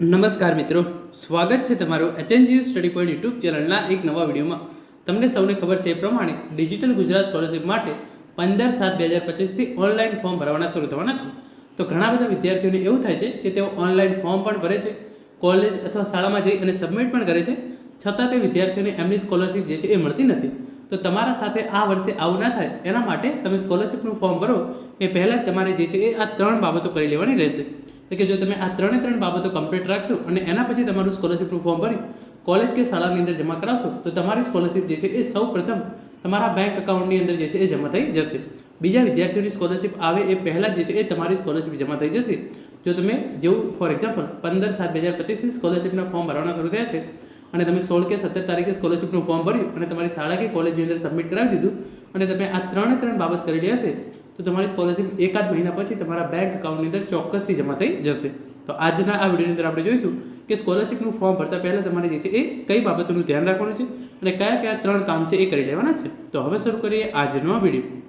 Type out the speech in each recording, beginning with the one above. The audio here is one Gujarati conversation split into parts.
નમસ્કાર મિત્રો, સ્વાગત છે તમારું એચએનજીયુ સ્ટડી પોઈન્ટ યુટ્યુબ ચેનલના એક નવા વિડીયોમાં. તમને સૌને ખબર છે એ પ્રમાણે ડિજિટલ ગુજરાત સ્કોલરશિપ માટે પંદર સાત બે હજાર પચીસથી ઓનલાઈન ફોર્મ ભરવાના શરૂ થવાના છે. તો ઘણા બધા વિદ્યાર્થીઓને એવું થાય છે કે તેઓ ઓનલાઈન ફોર્મ પણ ભરે છે કોલેજ અથવા શાળામાં જઈ અને સબમિટ પણ કરે છે, છતાં તે વિદ્યાર્થીઓને એમની સ્કોલરશિપ જે છે એ મળતી નથી. તો તમારા સાથે આ વર્ષે આવું ના થાય, એના માટે તમે સ્કોલરશિપનું ફોર્મ ભરો, એ પહેલાં જ તમારે જે છે એ આ ત્રણ બાબતો કરી લેવાની રહેશે. એટલે કે જો તમે આ ત્રણે ત્રણ બાબતો કમ્પ્લીટ રાખશો અને એના પછી તમારું સ્કોલરશિપનું ફોર્મ ભરી કોલેજ કે શાળાની અંદર જમા કરાવશો, તો તમારી સ્કોલરશિપ જે છે એ સૌ તમારા બેંક અકાઉન્ટની અંદર જે છે એ જમા થઈ જશે. બીજા વિદ્યાર્થીઓની સ્કોલરશિપ આવે એ પહેલાં જ છે એ તમારી સ્કોલરશિપ જમા થઈ જશે. જો તમે જેવું ફોર એક્ઝામ્પલ પંદર સાત બે હજાર પચીસથી સ્કોલરશિપના ફોર્મ ભરવાના શરૂ થયા છે અને તમે સોળ કે સત્તર તારીખે સ્કોલરશિપનું ફોર્મ ભર્યું અને તમારી શાળા કે કોલેજની અંદર સબમિટ કરાવી દીધું અને તમે આ ત્રણે ત્રણ બાબત કરેલી હશે તો તમારી સ્કોલરશિપ એકાદ મહિના પછી તમારા બેંક અકાઉન્ટની અંદર ચોક્કસથી જમા થઈ જશે. તો આજના આ વિડીયોની અંદર આપણે જોઈશું કે સ્કોલરશિપનું ફોર્મ ભરતા પહેલાં તમારે જે છે એ કઈ બાબતોનું ધ્યાન રાખવાનું છે અને કયા કયા ત્રણ કામ છે એ કરી લેવાના છે. તો હવે શરૂ કરીએ આજનો આ વીડિયો.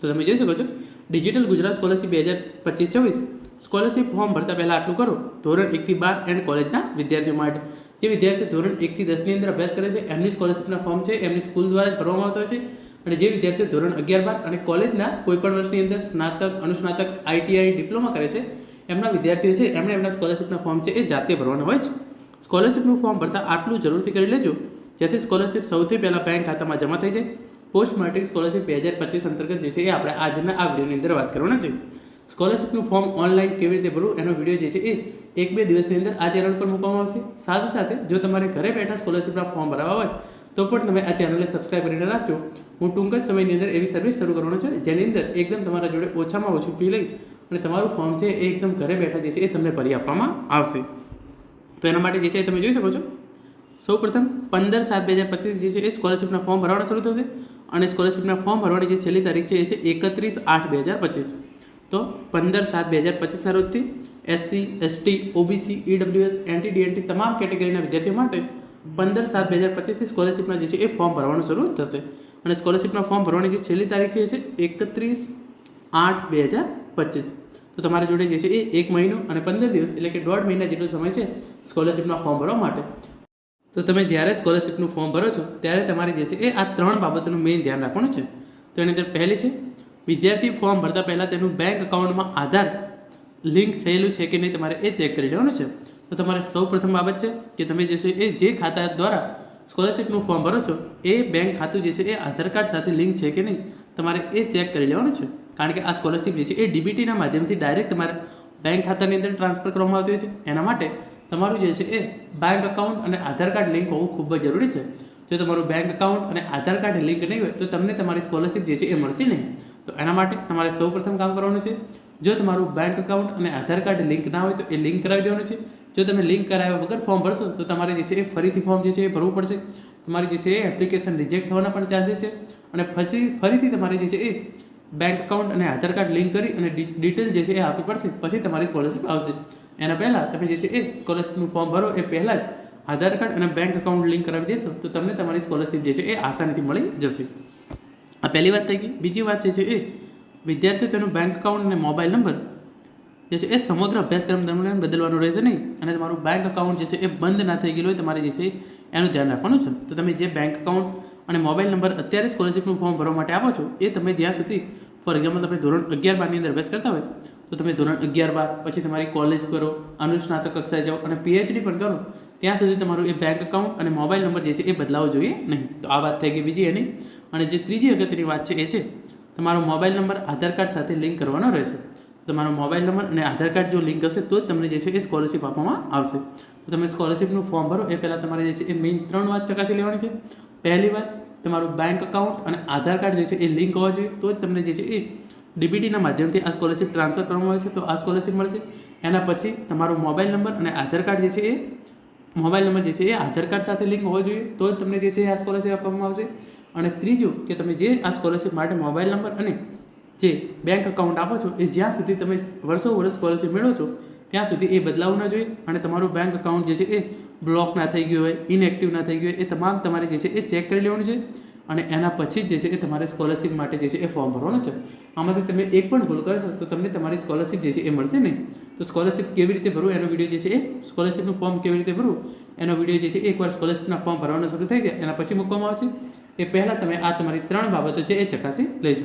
તો તમે જોઈ શકો છો ડિજિટલ ગુજરાત સ્કોલરશિપ બે હજાર પચીસ છવ્વીસ સ્કોલરશિપ ફોર્મ ભરતા પહેલાં આટલું કરો, ધોરણ એકથી બાર એન્ડ કોલેજના વિદ્યાર્થીઓ માટે. જે વિદ્યાર્થી ધોરણ એકથી દસની અંદર અભ્યાસ કરે છે, એમની સ્કોલરશિપના ફોર્મ છે, એમની સ્કૂલ દ્વારા જ ભરવામાં આવતા હોય છે. અને જે વિદ્યાર્થીઓ ધોરણ અગિયાર બાર અને કોલેજના કોઈપણ વર્ષની અંદર સ્નાતક, અનુસ્નાતક આઈટીઆઈ ડિપ્લોમા કરે છે, એમના વિદ્યાર્થીઓ છે, એમણે એમના સ્કોલરશિપના ફોર્મ છે એ જાતે ભરવાના હોય છે. સ્કોલરશિપનું ફોર્મ ભરતા આટલું જરૂરથી કરી લેજો, જેથી સ્કોલરશિપ સૌથી પહેલાં બેંક ખાતામાં જમા થઈ જાય. પોસ્ટ મેટ્રિક સ્કોલરશિપ બે હજાર પચીસ અંતર્ગત જે છે એ આપણે આજના આ વિડીયોની અંદર વાત કરવાના છે. સ્કોલરશિપનું ફોર્મ ઓનલાઈન કેવી રીતે ભરવું એનો વીડિયો જે છે એ એક બે દિવસની અંદર આ ચેનલ પર મૂકવામાં આવશે. સાથે સાથે જો તમારે ઘરે બેઠા સ્કોલરશિપના ફોર્મ ભરાવા હોય તો પણ તમે આ ચેનલને સબસ્ક્રાઈબ કરીને રાખજો. હું ટૂંક જ સમયની અંદર એવી સર્વિસ શરૂ કરવાનો છે જેની અંદર એકદમ તમારા જોડે ઓછામાં ઓછું ફી લઈ અને તમારું ફોર્મ છે એ એકદમ ઘરે બેઠા જે છે એ તમને ભરી આપવામાં આવશે. તો એના માટે જે છે એ તમે જોઈ શકો છો. સૌ પ્રથમ પંદર સાત બે હજાર પચીસ જે છે એ સ્કોલરશિપના ફોર્મ ભરવાના શરૂ થશે અને સ્કોલરશિપના ફોર્મ ભરવાની જે છેલ્લી તારીખ છે એ છે એકત્રીસ આઠ બે હજાર પચીસ. તો પંદર સાત બે હજાર પચીસના રોજથી SC ST OBC EWS NT DNT તમામ કેટેગરીના વિદ્યાર્થીઓ માટે પંદર સાત બે હજાર પચીસથી સ્કોલરશિપના જે છે એ ફોર્મ ભરવાનું શરૂ થશે. અને સ્કોલરશિપના ફોર્મ ભરવાની જે છેલ્લી તારીખ છે એ છે એકત્રીસ આઠ બે હજાર પચીસ. તો તમારા જોડે જે છે એ એક મહિનો અને પંદર દિવસ એટલે કે દોઢ મહિના જેટલો સમય છે સ્કોલરશિપના ફોર્મ ભરવા માટે. તો તમે જ્યારે સ્કોલરશિપનું ફોર્મ ભરો છો, ત્યારે તમારે જે છે એ આ ત્રણ બાબતોનું મેઇન ધ્યાન રાખવાનું છે. તો એની અંદર પહેલી છે, વિદ્યાર્થી ફોર્મ ભરતા પહેલાં તેનું બેંક અકાઉન્ટમાં આધાર લિંક થયેલું છે કે નહીં તમારે એ ચેક કરી લેવાનું છે. તો તમારે સૌ પ્રથમ બાબત છે કે તમે જે છે એ જે ખાતા દ્વારા સ્કોલરશિપનું ફોર્મ ભરો છો, એ બેંક ખાતું જે છે એ આધાર કાર્ડ સાથે લિંક છે કે નહીં? તમારે એ ચેક કરી લેવાનું છે. કારણ કે આ સ્કોલરશિપ જે છે એ ડીબીટીના માધ્યમથી ડાયરેક્ટ તમારે બેંક ખાતાની અંદર ટ્રાન્સફર કરવામાં આવતી હોય છે. એના માટે તમારું જે છે એ બેંક અકાઉન્ટ અને આધાર કાર્ડ લિંક હોવું ખૂબ જ જરૂરી છે. જો તમારું બેંક અકાઉન્ટ અને આધાર કાર્ડ લિંક નહીં હોય, તો તમને તમારી સ્કોલરશિપ જે છે એ મળશે નહીં. તો એના માટે તમારે સૌ પ્રથમ કામ કરવાનું છે. જો તમારું બેંક અકાઉન્ટ અને આધાર કાર્ડ લિંક ના હોય, તો એ લિંક કરાવી દેવાનું છે. જો તમે લિંક કરાવ્યા વગર ફોર્મ ભરશો, તો તમારે જે છે એ ફરીથી ફોર્મ જે છે એ ભરવું પડશે. તમારી જે છે એ એપ્લિકેશન રિજેક્ટ થવાના પણ ચાન્સીસ છે અને ફરી, ફરીથી તમારે જે છે એ બેંક અકાઉન્ટ અને આધાર કાર્ડ લિંક કરી અને ડિટેલ જે છે એ આપવી પડશે. પછી તમારી સ્કોલરશિપ આવશે. એના પહેલાં તમે જે છે એ સ્કોલરશિપનું ફોર્મ ભરો, એ પહેલાં જ આધાર કાર્ડ અને બેંક અકાઉન્ટ લિંક કરાવી દેશો, તો તમને તમારી સ્કોલરશિપ જે છે એ આસાનીથી મળી જશે. આ પહેલી વાત થઈ ગઈ. બીજી વાત જે છે એ, વિદ્યાર્થીઓ તેનું બેંક અકાઉન્ટ અને મોબાઈલ નંબર જે છે એ સમગ્ર અભ્યાસક્રમ દરમિયાન બદલવાનો રહેશે નહીં. અને તમારું બેંક અકાઉન્ટ જે છે એ બંધ ના થઈ ગયેલું હોય તમારે જે છે એનું ધ્યાન રાખવાનું છે. તો તમે જે બેંક અકાઉન્ટ અને મોબાઈલ નંબર અત્યારે સ્કોલરશિપનું ફોર્મ ભરવા માટે આપો છો, એ તમે જ્યાં સુધી ફોર એક્ઝામ્પલ તમે ધોરણ અગિયાર બારની અંદર અભ્યાસ કરતા હોય, તો તમે ધોરણ અગિયાર બાર, પછી તમારી કોલેજ કરો, અનુસ્નાતક કક્ષાએ જાઓ અને પીએચડી પણ કરો, ત્યાં સુધી તમારું એ બેંક અકાઉન્ટ અને મોબાઈલ નંબર જે છે એ બદલાવો જોઈએ નહીં. તો આ વાત થઈ ગઈ બીજી એની. અને જે ત્રીજી અગત્યની વાત છે એ છે, તમારો મોબાઈલ નંબર આધાર કાર્ડ સાથે લિંક કરવાનો રહેશે. તમારો મોબાઈલ નંબર અને આધાર કાર્ડ જો લિંક હશે, તો જ તમને જે છે એ સ્કોલરશિપ આપવામાં આવશે. તો તમે સ્કોલરશિપનું ફોર્મ ભરો. એ પહેલાં તમારે જે છે, એ મેઇન ત્રણ વાત ચકાસી લેવાની છે. પહેલી વાત, તમારું બેંક અકાઉન્ટ અને આધાર કાર્ડ જે છે, એ લિંક હોવા જોઈએ. તો જ તમને જે છે, એ ડીબીટીના માધ્યમથી આ સ્કોલરશિપ ટ્રાન્સફર કરવામાં આવે છે. તો આ સ્કોલરશિપ મળશે. એના પછી તમારો મોબાઈલ નંબર અને આધાર કાર્ડ જે છે, એ મોબાઈલ નંબર જે છે, એ આધાર કાર્ડ સાથે લિંક હોવો જોઈએ. તો જ તમને જે છે આ સ્કોલરશિપ આપવામાં આવશે. અને ત્રીજું કે તમે જે આ સ્કોલરશિપ માટે મોબાઈલ નંબર અને જે બેંક અકાઉન્ટ આપો છો, એ જ્યાં સુધી તમે વર્ષો વર્ષ સ્કોલરશિપ મેળવો છો, ત્યાં સુધી એ બદલાવવું ના જોઈએ. અને તમારું બેંક અકાઉન્ટ જે છે એ બ્લોક ના થઈ ગયું હોય ઇનએક્ટિવ ના થઈ ગયું હોય, એ તમામ તમારે જે છે એ ચેક કરી લેવાનું છે. અને એના પછી જ જે છે એ તમારે સ્કોલરશિપ માટે જે છે એ ફોર્મ ભરવાનું છે. આમાંથી તમે એક પણ ભૂલ કરશો તો તમને તમારી સ્કોલરશિપ જે છે એ મળશે નહીં. તો સ્કોલરશીપ કેવી રીતે ભરવું? એનો વીડિયો જે છે એ સ્કોલરશીપનું ફોર્મ કેવી રીતે ભરવું? એનો વીડિયો જે છે એકવાર સ્કોલરશીપના ફોર્મ ભરવાનું શરૂ થઈ જાય, એના પછી મૂકવામાં આવશે. એ પહેલાં તમે આ તમારી ત્રણ બાબતો છે એ ચકાસી લેજો.